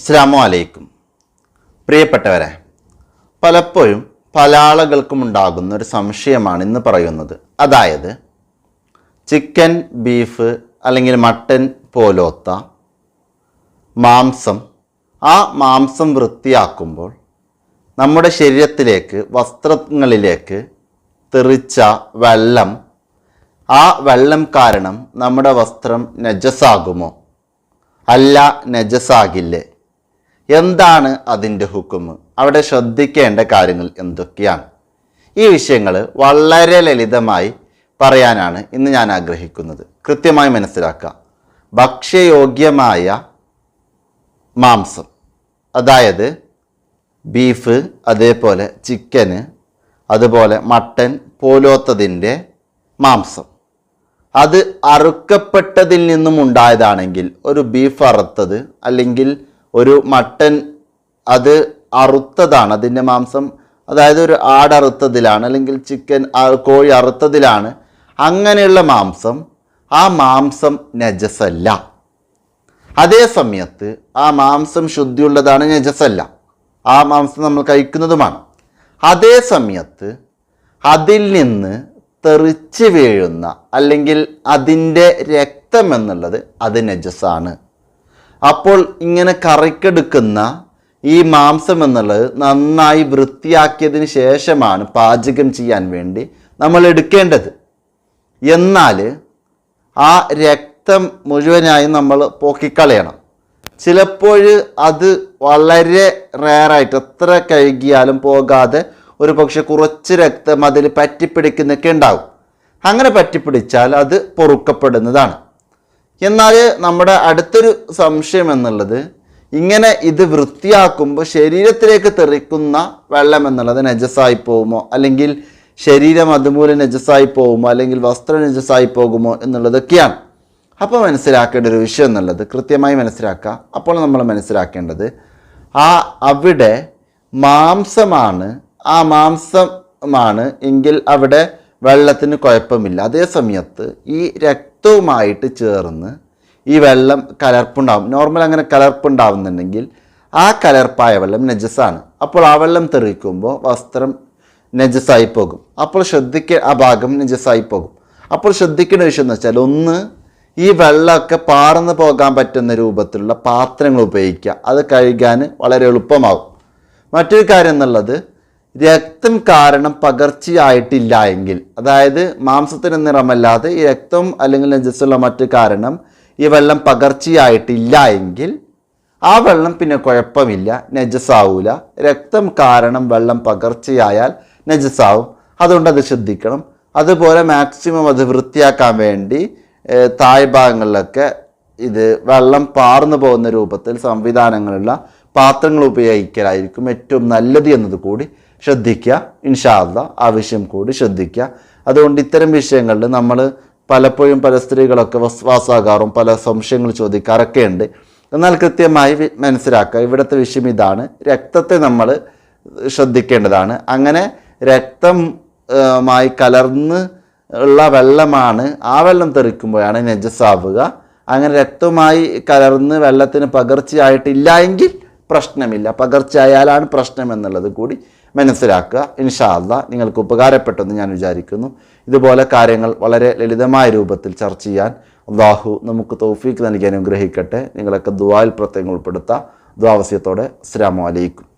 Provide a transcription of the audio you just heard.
അസ്സാമു അലൈക്കും പ്രിയപ്പെട്ടവരെ പലപ്പോഴും പല ആളുകൾക്കും ഉണ്ടാകുന്ന ഒരു സംശയമാണ് ഇന്ന് പറയുന്നത്. അതായത് ചിക്കൻ ബീഫ് അല്ലെങ്കിൽ മട്ടൻ പോലോത്ത മാംസം ആ മാംസം വൃത്തിയാക്കുമ്പോൾ നമ്മുടെ ശരീരത്തിലേക്ക് വസ്ത്രങ്ങളിലേക്ക് തെറിച്ച വെള്ളം ആ വെള്ളം കാരണം നമ്മുടെ വസ്ത്രം നജസാകുമോ? അല്ല നജസാകില്ലേ? എന്താണ് അതിന്റെ ഹുക്കുമ് അവിടെ ശ്രദ്ധിക്കേണ്ട കാര്യങ്ങൾ എന്തൊക്കെയാണ്? ഈ വിഷയങ്ങൾ വളരെ ലളിതമായി പറയാനാണ് ഇന്ന് ഞാൻ ആഗ്രഹിക്കുന്നത്. കൃത്യമായി മനസ്സിലാക്കുക ഭക്ഷ്യയോഗ്യമായ മാംസം അതായത് ബീഫ് അതേപോലെ ചിക്കന് അതുപോലെ മട്ടൻ പോലോത്തതിന്റെ മാംസം. അത് അറുക്കപ്പെട്ടതിൽ നിന്നും ഉണ്ടായതാണെങ്കിൽ ഒരു ബീഫ് അറുത്തത് അല്ലെങ്കിൽ ഒരു മട്ടൻ അത് അറുത്തതാണ് അതിന്റെ മാംസം അതായത് ഒരു ആട് അറുത്തതിലാണ് അല്ലെങ്കിൽ ചിക്കൻ കോഴി അറുത്തതിലാണ്. അങ്ങനെയുള്ള മാംസം ആ മാംസം നജസല്ല. അതേ സമയത്ത് ആ മാംസം ശുദ്ധിയുള്ളതാണ് നജസല്ല. ആ മാംസം നമ്മൾ കഴിക്കുന്നതുമാണ്. അതേ സമയത്ത് അതിൽ നിന്ന് തെറിച്ച് വീഴുന്ന അല്ലെങ്കിൽ അതിന്റെ രക്തം എന്നുള്ളത് അത് നജസാണ്. അപ്പോൾ ഇങ്ങനെ കറിക്കെടുക്കുന്ന ഈ മാംസം എന്നുള്ളത് നന്നായി വൃത്തിയാക്കിയതിന് ശേഷമാണ് പാചകം ചെയ്യാൻ വേണ്ടി നമ്മൾ എടുക്കേണ്ടത്. എന്നാൽ ആ രക്തം മുഴുവനായി നമ്മൾ പോക്കിക്കളയണം. ചിലപ്പോൾ അത് വളരെ റെയറായിട്ട് എത്ര കഴുകിയാലും പോകാതെ ഒരു പക്ഷെ കുറച്ച് രക്തം അതിൽ പറ്റിപ്പിടിക്കുന്നൊക്കെ ഉണ്ടാവും. അങ്ങനെ പറ്റിപ്പിടിച്ചാൽ അത് പൊറുക്കപ്പെടുന്നതാണ്. എന്നാൽ നമ്മുടെ അടുത്തൊരു സംശയം എന്നുള്ളത് ഇങ്ങനെ ഇത് വൃത്തിയാക്കുമ്പോൾ ശരീരത്തിലേക്ക് തെറിക്കുന്ന വെള്ളം എന്നുള്ളത് നജസായി പോകുമോ? അല്ലെങ്കിൽ ശരീരം അതുമൂലം നജസായി പോകുമോ? അല്ലെങ്കിൽ വസ്ത്രം നജസായി പോകുമോ എന്നുള്ളതൊക്കെയാണ്. അപ്പോൾ മനസ്സിലാക്കേണ്ട ഒരു വിഷയം എന്നുള്ളത് കൃത്യമായി മനസ്സിലാക്കുക. അപ്പോൾ നമ്മൾ മനസ്സിലാക്കേണ്ടത് ആ അവിടെ മാംസമാണ് ആ മാംസമാണ് എങ്കിൽ അവിടെ വെള്ളത്തിന് കുഴപ്പമില്ല. അതേ സമയത്ത് ഈ രക്തവുമായിട്ട് ചേർന്ന് ഈ വെള്ളം കലർപ്പുണ്ടാവും. നോർമൽ അങ്ങനെ കലർപ്പുണ്ടാവുന്നുണ്ടെങ്കിൽ ആ കലർപ്പായ വെള്ളം നജസാണ്. അപ്പോൾ ആ വെള്ളം തെറിക്കുമ്പോൾ വസ്ത്രം നജസായി പോകും. അപ്പോൾ ശ്രദ്ധിക്ക ആ ഭാഗം നജസായി പോകും. അപ്പോൾ ശ്രദ്ധിക്കേണ്ട വിഷയം എന്ന് വെച്ചാൽ ഒന്ന് ഈ വെള്ളമൊക്കെ പാർന്നു പോകാൻ പറ്റുന്ന രൂപത്തിലുള്ള പാത്രങ്ങൾ ഉപയോഗിക്കുക. അത് കഴുകാൻ വളരെ എളുപ്പമാകും മറ്റൊരു കാര്യം എന്നുള്ളത് രക്തം കാരണം പകർച്ചയായിട്ടില്ല എങ്കിൽ അതായത് മാംസത്തിന് നിറമല്ലാതെ ഈ രക്തം അല്ലെങ്കിൽ നജസ്സുള്ള മറ്റു കാരണം ഈ വെള്ളം പകർച്ചയായിട്ടില്ല എങ്കിൽ ആ വെള്ളം പിന്നെ കുഴപ്പമില്ല നജസാവൂല. രക്തം കാരണം വെള്ളം പകർച്ചയായാൽ നജസാവും. അതുകൊണ്ട് അത് ശ്രദ്ധിക്കണം. അതുപോലെ മാക്സിമം അത് വൃത്തിയാക്കാൻ വേണ്ടി താഴ്ഭാഗങ്ങളിലൊക്കെ ഇത് വെള്ളം പാർന്നു പോകുന്ന രൂപത്തിൽ സംവിധാനങ്ങളുള്ള പാത്രങ്ങൾ ഉപയോഗിക്കലായിരിക്കും ഏറ്റവും നല്ലത് എന്നത് കൂടി ശ്രദ്ധിക്കുക. ഇൻഷാല്ല ആവശ്യം കൂടി ശ്രദ്ധിക്കുക. അതുകൊണ്ട് ഇത്തരം വിഷയങ്ങളിൽ നമ്മൾ പലപ്പോഴും പല സ്ത്രീകളൊക്കെ വസ്വാസാകാറും പല സംശയങ്ങൾ ചോദിക്കാറൊക്കെ ഉണ്ട് എന്നാൽ കൃത്യമായി മനസ്സിലാക്കുക. ഇവിടുത്തെ വിഷയം ഇതാണ്. രക്തത്തെ നമ്മൾ ശ്രദ്ധിക്കേണ്ടതാണ്. അങ്ങനെ രക്തം മായി കലർന്ന് ഉള്ള വെള്ളമാണ് ആ വെള്ളം തെറിക്കുമ്പോഴാണ് നെജസ്സാവുക അങ്ങനെ രക്തവുമായി കലർന്ന് വെള്ളത്തിന് പകർച്ചയായിട്ടില്ല എങ്കിൽ പ്രശ്നമില്ല. പകർച്ചയായാലാണ് പ്രശ്നം എന്നുള്ളത് കൂടി മനസ്സിലാക്കുക. ഇൻഷാല്ല നിങ്ങൾക്ക് ഉപകാരപ്പെട്ടെന്ന് ഞാൻ വിചാരിക്കുന്നു. ഇതുപോലെ കാര്യങ്ങൾ വളരെ ലളിതമായ രൂപത്തിൽ ചർച്ച ചെയ്യാൻ അള്ളാഹു നമുക്ക് തൗഫീക്ക് നൽകി അനുഗ്രഹിക്കട്ടെ. നിങ്ങളൊക്കെ ദുവായിൽ പ്രത്യേകം ഉൾപ്പെടുത്താം. ദ്വാവസ്യത്തോടെ അസ്സാം വലൈക്കും